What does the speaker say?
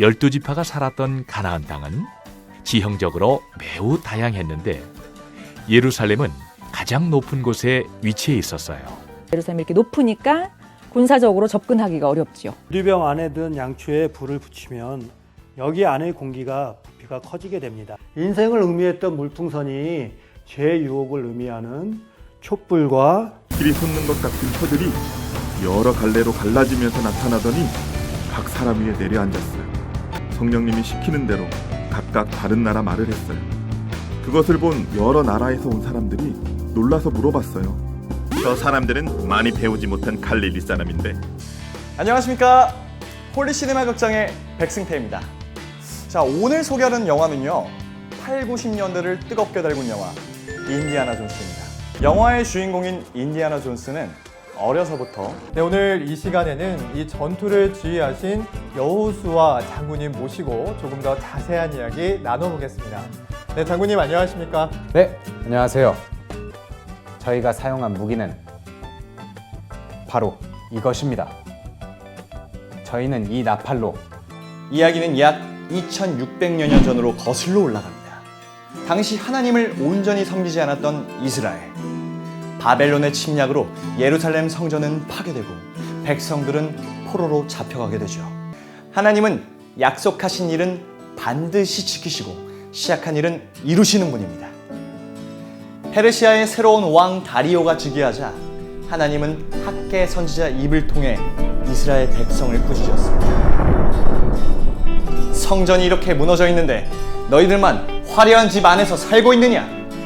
열두 지파가 살았던 가나안 땅은 지형적으로 매우 다양했는데 예루살렘은 가장 높은 곳에 위치해 있었어요. 예루살렘이 이렇게 높으니까 군사적으로 접근하기가 어렵지요. 유리병 안에 든 양초에 불을 붙이면 여기 안의 공기가 부피가 커지게 됩니다. 인생을 의미했던 물풍선이 죄의 유혹을 의미하는 촛불과 길이 솟는 것 같은 터들이 여러 갈래로 갈라지면서 나타나더니 각 사람 위에 내려앉았어요. 성령님이 시키는 대로 각각 다른 나라 말을 했어요. 그것을 본 여러 나라에서 온 사람들이 놀라서 물어봤어요. 저 사람들은 많이 배우지 못한 갈릴리 사람인데 안녕하십니까 홀리 시네마 극장의 백승태입니다 자 오늘 소개하는 영화는요 8, 90년대를 뜨겁게 달군 영화 인디아나 존스입니다 영화의 주인공인 인디아나 존스는 어려서부터 네, 오늘 이 시간에는 이 전투를 지휘하신 여호수아 장군님 모시고 조금 더 자세한 이야기 나눠보겠습니다. 네, 장군님 안녕하십니까? 네, 안녕하세요. 저희가 사용한 무기는 바로 이것입니다. 저희는 이 나팔로 이야기는 약 2600여 년 전으로 거슬러 올라갑니다 당시 하나님을 온전히 섬기지 않았던 이스라엘 바벨론의 침략으로 예루살렘 성전은 파괴되고 백성들은 포로로 잡혀가게 되죠. 하나님은 약속하신 일은 반드시 지키시고 시작한 일은 이루시는 분입니다. 페르시아의 새로운 왕 다리오가 즉위하자 하나님은 학계 선지자 입을 통해 이스라엘 백성을 꾸짖었습니다. 성전이 이렇게 무너져 있는데 너희들만 화려한 집 안에서 살고 있느냐?